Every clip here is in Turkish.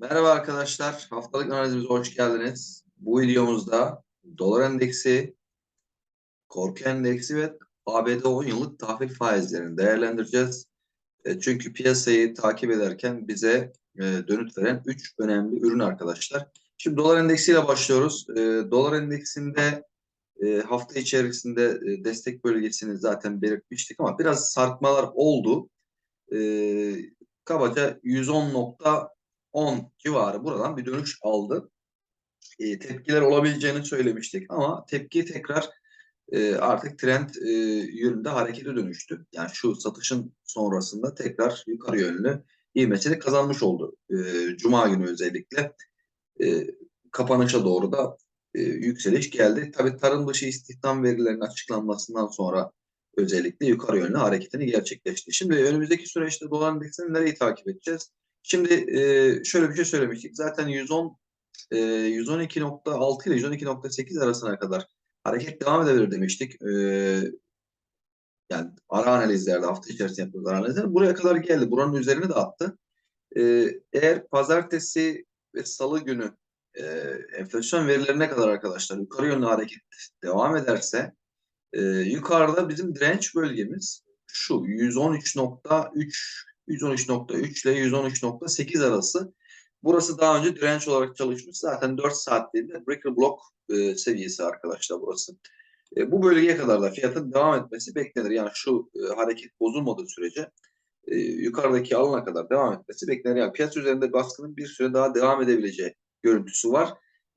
Merhaba arkadaşlar, haftalık analizimize hoş geldiniz. Bu videomuzda dolar endeksi, korku endeksi ve ABD 10 yıllık tahvil faizlerini değerlendireceğiz. E, Çünkü piyasayı takip ederken bize e, dönüt veren 3 önemli ürün arkadaşlar. Şimdi dolar endeksiyle başlıyoruz. E, Dolar endeksinde e, hafta içerisinde destek bölgesini zaten belirtmiştik ama biraz sarkmalar oldu. Kabaca 110.10 civarı buradan bir dönüş aldı. E, tepkiler olabileceğini söylemiştik ama tepki tekrar e, artık trend e, yönünde harekete dönüştü. Yani şu satışın sonrasında tekrar yukarı yönlü ivmesini kazanmış oldu. E, Cuma günü özellikle e, kapanışa doğru da e, yükseliş geldi. Tabii tarım dışı istihdam verilerinin açıklanmasından sonra özellikle yukarı yönlü hareketini gerçekleşti. Şimdi önümüzdeki süreçte dolar endeksini nereyi takip edeceğiz? Şimdi e, şöyle bir şey söylemiştik. Zaten 110 e, 112.6 ile 112.8 arasına kadar hareket devam edebilir demiştik. E, yani ara analizlerde hafta içerisinde yaptığımız ara analizler buraya kadar geldi. Buranın üzerine de attı. E, eğer pazartesi ve salı günü e, enflasyon verilerine kadar arkadaşlar yukarı yönlü hareket devam ederse e, yukarıda bizim direnç bölgemiz şu 113.3 113.3 ile 113.8 arası. Burası daha önce direnç olarak çalışmış. Zaten 4 saatliğinde breaker block e, seviyesi arkadaşlar burası. E, bu bölgeye kadar da fiyatın devam etmesi beklenir. Yani şu e, hareket bozulmadığı sürece e, yukarıdaki alana kadar devam etmesi beklenir. Yani piyasa üzerinde baskının bir süre daha devam edebileceği görüntüsü var.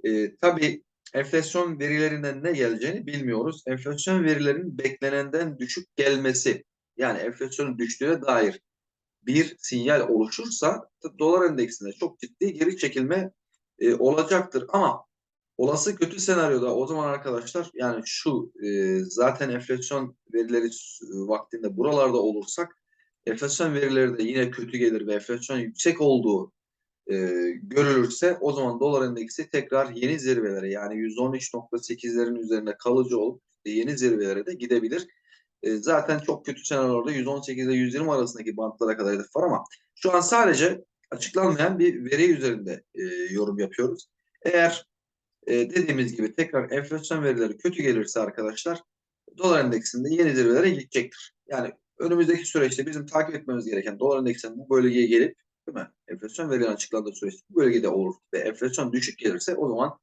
E, tabii enflasyon verilerinden ne geleceğini bilmiyoruz. Enflasyon verilerinin beklenenden düşük gelmesi yani enflasyonun düştüğüne dair bir sinyal oluşursa dolar endeksinde çok ciddi geri çekilme e, olacaktır. Ama olası kötü senaryoda o zaman arkadaşlar yani şu e, zaten enflasyon verileri e, vaktinde buralarda olursak enflasyon verileri de yine kötü gelir ve enflasyon yüksek olduğu e, görülürse o zaman dolar endeksi tekrar yeni zirvelere yani 113.8'lerin üzerinde kalıcı olup yeni zirvelere de gidebilir. E, zaten çok kötü senaryoda 118 ile 120 arasındaki bantlara kadar hedef var ama şu an sadece açıklanmayan bir veri üzerinde e, yorum yapıyoruz. Eğer e, dediğimiz gibi tekrar enflasyon verileri kötü gelirse arkadaşlar dolar endeksinde yeni zirvelere gidecektir. Yani önümüzdeki süreçte bizim takip etmemiz gereken dolar endeksinin bu bölgeye gelip değil mi? Enflasyon verileri açıklandığı süreçte bu bölgede olur ve enflasyon düşük gelirse o zaman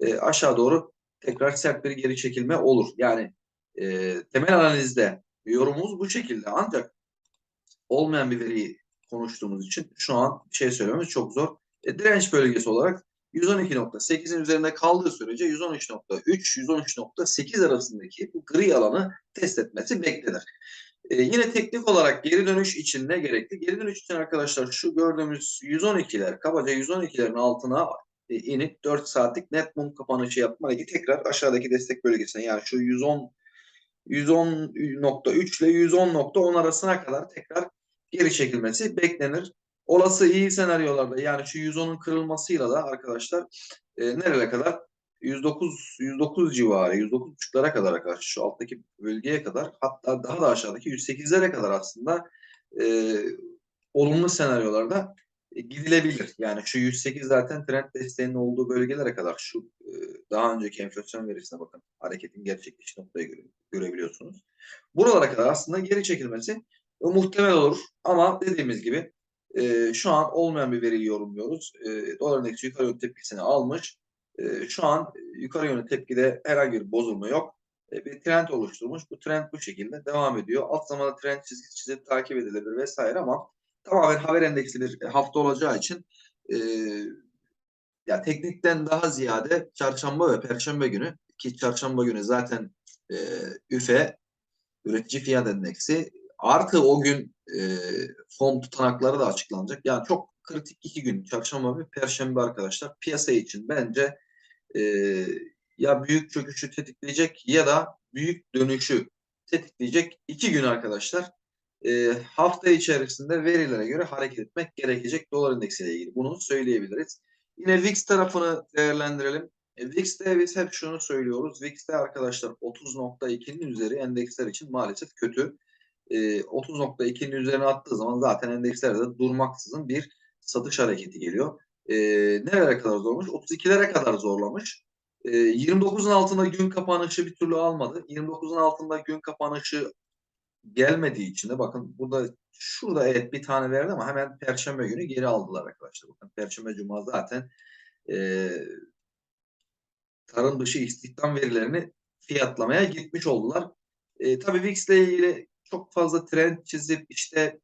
e, aşağı doğru tekrar sert bir geri çekilme olur. Yani e, temel analizde yorumumuz bu şekilde. Ancak olmayan bir veriyi konuştuğumuz için şu an şey söylememiz çok zor. E, direnç bölgesi olarak 112.8'in üzerinde kaldığı sürece 113.3, 113.8 arasındaki bu gri alanı test etmesi beklenir. E, yine teknik olarak geri dönüş için ne gerekli? Geri dönüş için arkadaşlar şu gördüğümüz 112'ler, kabaca 112'lerin altına e, inip 4 saatlik net mum kapanışı yapma ki tekrar aşağıdaki destek bölgesine yani şu 110 110.3 ile 110.10 arasına kadar tekrar geri çekilmesi beklenir. Olası iyi senaryolarda yani şu 110'un kırılmasıyla da arkadaşlar e, nereye kadar 109 109 civarı 109.5'lara kadar arkadaşlar şu alttaki bölgeye kadar hatta daha da aşağıdaki 108'lere kadar aslında e, olumlu senaryolarda gidilebilir. Yani şu 108 zaten trend desteğinin olduğu bölgelere kadar şu e, daha önceki enflasyon verisine bakın. Hareketin gerçekleştiği noktayı göre, görebiliyorsunuz. Buralara kadar aslında geri çekilmesi e, muhtemel olur. Ama dediğimiz gibi e, şu an olmayan bir veriyi yorumluyoruz. E, dolar endeksi yukarı yönlü tepkisini almış. E, şu an yukarı yönlü tepkide herhangi bir bozulma yok. E, bir trend oluşturmuş. Bu trend bu şekilde devam ediyor. Alt zamanda trend çizgisi çizip takip edilebilir vesaire ama tamamen haber endeksli bir hafta olacağı için e, ya teknikten daha ziyade çarşamba ve perşembe günü ki çarşamba günü zaten e, üfe üretici fiyat endeksi artı o gün e, fon tutanakları da açıklanacak. Yani çok kritik iki gün çarşamba ve perşembe arkadaşlar piyasa için bence e, ya büyük çöküşü tetikleyecek ya da büyük dönüşü tetikleyecek iki gün arkadaşlar e, hafta içerisinde verilere göre hareket etmek gerekecek dolar endeksiyle ilgili. Bunu söyleyebiliriz. Yine VIX tarafını değerlendirelim. E, VIX'te biz hep şunu söylüyoruz. VIX'te arkadaşlar 30.2'nin üzeri endeksler için maalesef kötü. E, 30.2'nin üzerine attığı zaman zaten endekslerde durmaksızın bir satış hareketi geliyor. e, nerelere kadar zorlamış? 32'lere kadar zorlamış. E, 29'un altında gün kapanışı bir türlü almadı. 29'un altında gün kapanışı gelmediği için de bakın burada şurada evet bir tane verdi ama hemen Perşembe günü geri aldılar arkadaşlar. Bakın Perşembe Cuma zaten e, tarım dışı istihdam verilerini fiyatlamaya gitmiş oldular. E, tabii VIX ile ilgili çok fazla trend çizip işte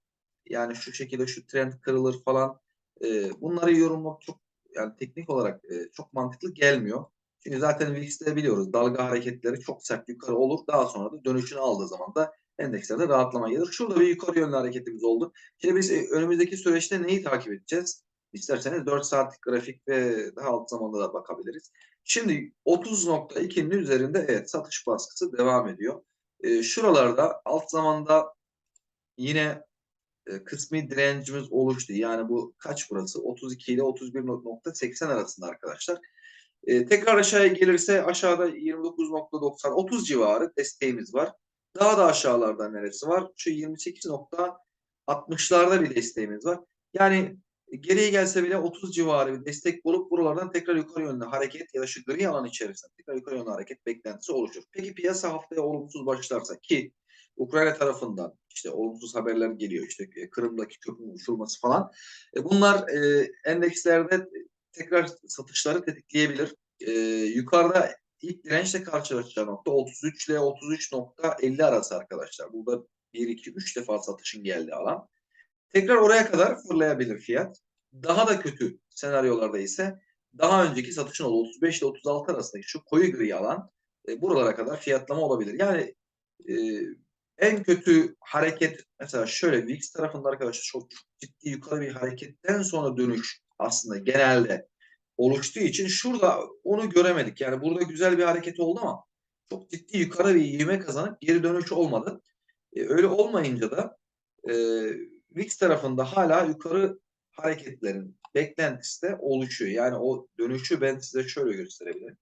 yani şu şekilde şu trend kırılır falan e, bunları yorumlamak çok yani teknik olarak e, çok mantıklı gelmiyor. Çünkü zaten VIX'te biliyoruz dalga hareketleri çok sert yukarı olur. Daha sonra da dönüşünü aldığı zaman da endekslerde rahatlama gelir. Şurada bir yukarı yönlü hareketimiz oldu. Şimdi biz e, önümüzdeki süreçte neyi takip edeceğiz? İsterseniz 4 saatlik grafik ve daha alt zamanda da bakabiliriz. Şimdi 30.2'nin üzerinde evet satış baskısı devam ediyor. E, şuralarda alt zamanda yine e, kısmi direncimiz oluştu. Yani bu kaç burası? 32 ile 31.80 arasında arkadaşlar. E, tekrar aşağıya gelirse aşağıda 29.90 30 civarı desteğimiz var. Daha da aşağılarda neresi var? Şu 28.60'larda bir desteğimiz var. Yani geriye gelse bile 30 civarı bir destek bulup buralardan tekrar yukarı yönlü hareket ya da şu gri alan içerisinde tekrar yukarı yönlü hareket beklentisi oluşur. Peki piyasa haftaya olumsuz başlarsa ki Ukrayna tarafından işte olumsuz haberler geliyor işte Kırım'daki köprünün uçurması falan. E, bunlar e, endekslerde tekrar satışları tetikleyebilir. E, yukarıda ilk dirençle karşılaşacağı nokta 33 ile 33.50 arası arkadaşlar. Burada 1, 2, 3 defa satışın geldiği alan. Tekrar oraya kadar fırlayabilir fiyat. Daha da kötü senaryolarda ise daha önceki satışın olduğu 35 ile 36 arasındaki şu koyu gri alan e, buralara kadar fiyatlama olabilir. Yani e, en kötü hareket mesela şöyle VIX tarafında arkadaşlar çok, çok ciddi yukarı bir hareketten sonra dönüş aslında genelde oluştuğu için şurada onu göremedik. Yani burada güzel bir hareket oldu ama çok ciddi yukarı bir ivme kazanıp geri dönüş olmadı. E, öyle olmayınca da e, VIX tarafında hala yukarı hareketlerin beklentisi de oluşuyor. Yani o dönüşü ben size şöyle gösterebilirim.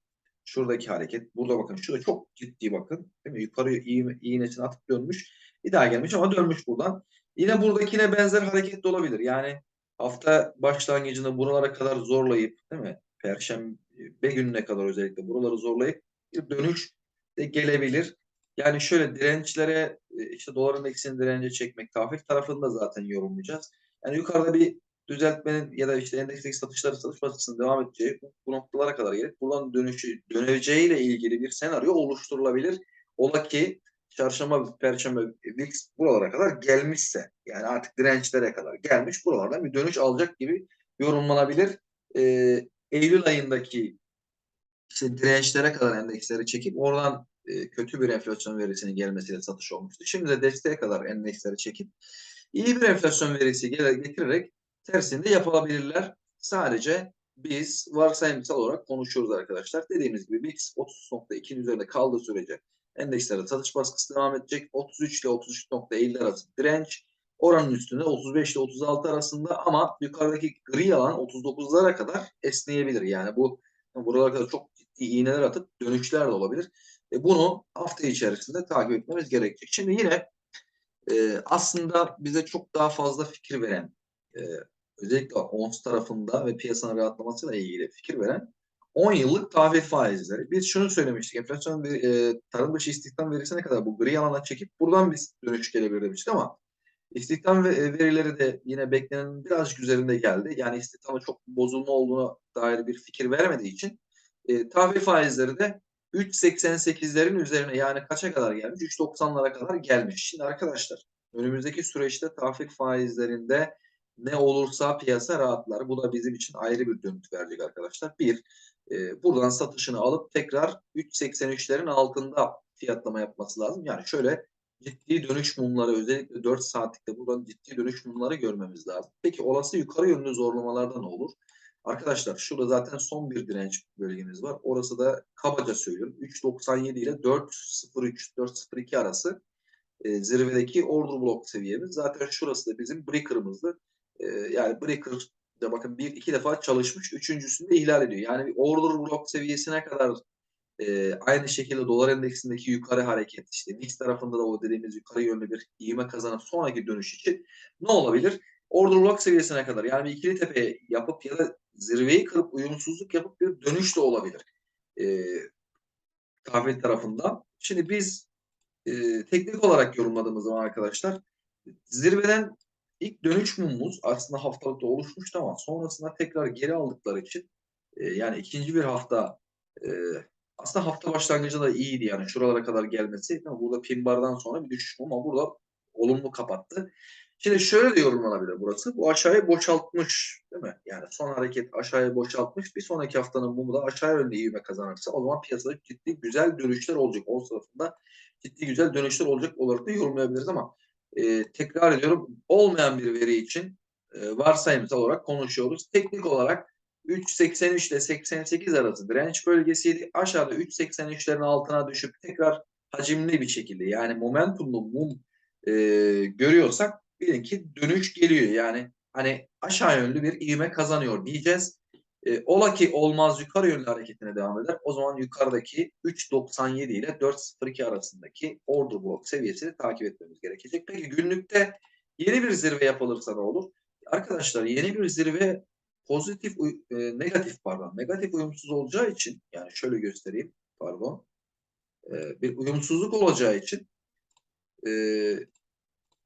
Şuradaki hareket. Burada bakın. Şurada çok ciddi bakın. Değil mi? Yukarı iğne, iğnesini atıp dönmüş. Bir daha gelmiş ama dönmüş buradan. Yine buradakine benzer hareket de olabilir. Yani hafta başlangıcında buralara kadar zorlayıp değil mi? Perşembe gününe kadar özellikle buraları zorlayıp bir dönüş de gelebilir. Yani şöyle dirençlere işte dolar endeksini dirence çekmek tahvil tarafında zaten yorumlayacağız. Yani yukarıda bir düzeltmenin ya da işte endeksteki satışları satış baskısının devam edeceği bu, bu noktalara kadar gelip buradan dönüşü döneceğiyle ilgili bir senaryo oluşturulabilir. Ola ki çarşamba, perşembe VIX buralara kadar gelmişse yani artık dirençlere kadar gelmiş buralardan bir dönüş alacak gibi yorumlanabilir. Ee, Eylül ayındaki işte dirençlere kadar endeksleri çekip oradan e, kötü bir enflasyon verisinin gelmesiyle satış olmuştu. Şimdi de desteğe kadar endeksleri çekip iyi bir enflasyon verisi getirerek tersinde yapabilirler. Sadece biz varsayımsal olarak konuşuyoruz arkadaşlar. Dediğimiz gibi BIX 30.2'nin üzerinde kaldığı sürece endekslerde satış baskısı devam edecek. 33 ile 33.50 arası direnç. Oranın üstünde 35 ile 36 arasında ama yukarıdaki gri alan 39'lara kadar esneyebilir. Yani bu buralara kadar çok ciddi iğneler atıp dönüşler de olabilir. E bunu hafta içerisinde takip etmemiz gerekecek. Şimdi yine e, aslında bize çok daha fazla fikir veren e, özellikle ONS tarafında ve piyasanın rahatlamasıyla ilgili fikir veren 10 yıllık tahvil faizleri. Biz şunu söylemiştik. Enflasyon ve e, tarım dışı istihdam verisine kadar bu gri alana çekip buradan bir dönüş gelebilir demiştik ama istihdam ve e, verileri de yine beklenenin birazcık üzerinde geldi. Yani istihdamın çok bozulma olduğuna dair bir fikir vermediği için e, tahvil faizleri de 3.88'lerin üzerine yani kaça kadar gelmiş? 3.90'lara kadar gelmiş. Şimdi arkadaşlar önümüzdeki süreçte tahvil faizlerinde ne olursa piyasa rahatlar. Bu da bizim için ayrı bir dönüt verecek arkadaşlar. Bir, e, buradan satışını alıp tekrar 3.83'lerin altında fiyatlama yapması lazım. Yani şöyle ciddi dönüş mumları özellikle 4 saatlikte buradan ciddi dönüş mumları görmemiz lazım. Peki olası yukarı yönlü zorlamalarda ne olur? Arkadaşlar şurada zaten son bir direnç bölgemiz var. Orası da kabaca söylüyorum 3.97 ile 4.03 4.02 arası e, zirvedeki order block seviyemiz. Zaten şurası da bizim breaker'ımızdı. E, yani breaker de bakın bir iki defa çalışmış. Üçüncüsünde ihlal ediyor. Yani bir order block seviyesine kadar e, aynı şekilde dolar endeksindeki yukarı hareket işte VIX tarafında da o dediğimiz yukarı yönlü bir ivme kazanıp sonraki dönüş için ne olabilir? order block seviyesine kadar yani bir ikili tepe yapıp ya da zirveyi kırıp uyumsuzluk yapıp bir dönüş de olabilir. E, tahvil tarafından. Şimdi biz e, teknik olarak yorumladığımız zaman arkadaşlar zirveden ilk dönüş mumumuz aslında haftalıkta oluşmuştu ama sonrasında tekrar geri aldıkları için e, yani ikinci bir hafta e, aslında hafta başlangıcı da iyiydi yani şuralara kadar gelmesi ama burada pin bardan sonra bir düşüş ama burada olumlu kapattı. Şimdi şöyle de yorumlanabilir burası. Bu aşağıya boşaltmış değil mi? Yani son hareket aşağıya boşaltmış. Bir sonraki haftanın mumu da aşağı yönde ivme kazanırsa o zaman piyasada ciddi güzel dönüşler olacak. O tarafında ciddi güzel dönüşler olacak olarak da yorumlayabiliriz ama e, tekrar ediyorum olmayan bir veri için e, varsayımsal olarak konuşuyoruz. Teknik olarak 3.83 ile 88 arası direnç bölgesiydi. Aşağıda 3.83'lerin altına düşüp tekrar hacimli bir şekilde yani momentumlu mum e, görüyorsak bilin ki dönüş geliyor. Yani hani aşağı yönlü bir ivme kazanıyor diyeceğiz. E, ola ki olmaz yukarı yönlü hareketine devam eder. O zaman yukarıdaki 3.97 ile 4.02 arasındaki order block seviyesini takip etmemiz gerekecek. Peki günlükte yeni bir zirve yapılırsa ne olur? Arkadaşlar yeni bir zirve pozitif, e, negatif pardon, negatif uyumsuz olacağı için yani şöyle göstereyim pardon e, bir uyumsuzluk olacağı için e,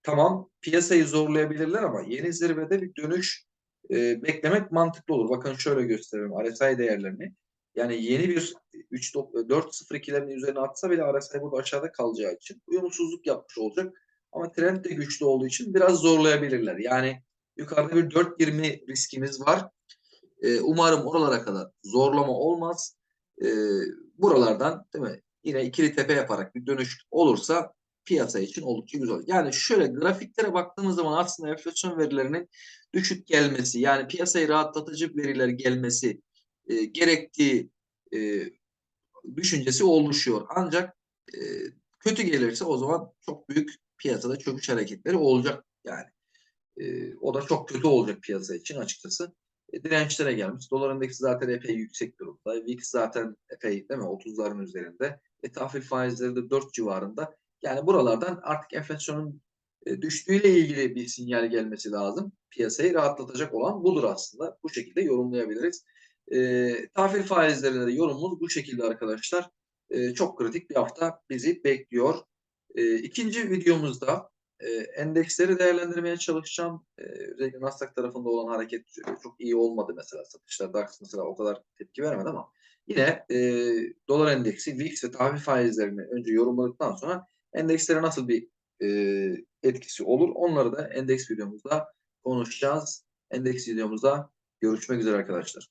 tamam piyasayı zorlayabilirler ama yeni zirvede bir dönüş e, beklemek mantıklı olur. Bakın şöyle göstereyim RSI değerlerini. Yani yeni bir 3 4.02'lerin üzerine atsa bile RSI burada aşağıda kalacağı için uyumsuzluk yapmış olacak. Ama trend de güçlü olduğu için biraz zorlayabilirler. Yani yukarıda bir 4.20 riskimiz var. E, umarım oralara kadar zorlama olmaz. E, buralardan değil mi? Yine ikili tepe yaparak bir dönüş olursa piyasa için oldukça güzel. Yani şöyle grafiklere baktığımız zaman aslında enflasyon verilerinin düşük gelmesi yani piyasayı rahatlatıcı veriler gelmesi e, gerektiği e, düşüncesi oluşuyor. Ancak e, kötü gelirse o zaman çok büyük piyasada çöküş hareketleri olacak yani. E, o da çok kötü olacak piyasa için açıkçası. E, dirençlere gelmiş. Dolar endeksi zaten epey yüksek durumda. VIX zaten epey değil mi? 30'ların üzerinde. E, tahvil faizleri de 4 civarında. Yani buralardan artık enflasyonun e, düştüğüyle ilgili bir sinyal gelmesi lazım. Piyasayı rahatlatacak olan budur aslında. Bu şekilde yorumlayabiliriz. E, tahvil faizlerinde de yorumumuz bu şekilde arkadaşlar. E, çok kritik bir hafta bizi bekliyor. E, ikinci videomuzda e, endeksleri değerlendirmeye çalışacağım. Özellikle Nasdaq tarafında olan hareket çok iyi olmadı mesela satışlar. DAX mesela o kadar tepki vermedi ama yine e, dolar endeksi, VIX ve tahvil faizlerini önce yorumladıktan sonra endekslere nasıl bir e, etkisi olur onları da endeks videomuzda konuşacağız. Endeks videomuzda görüşmek üzere arkadaşlar.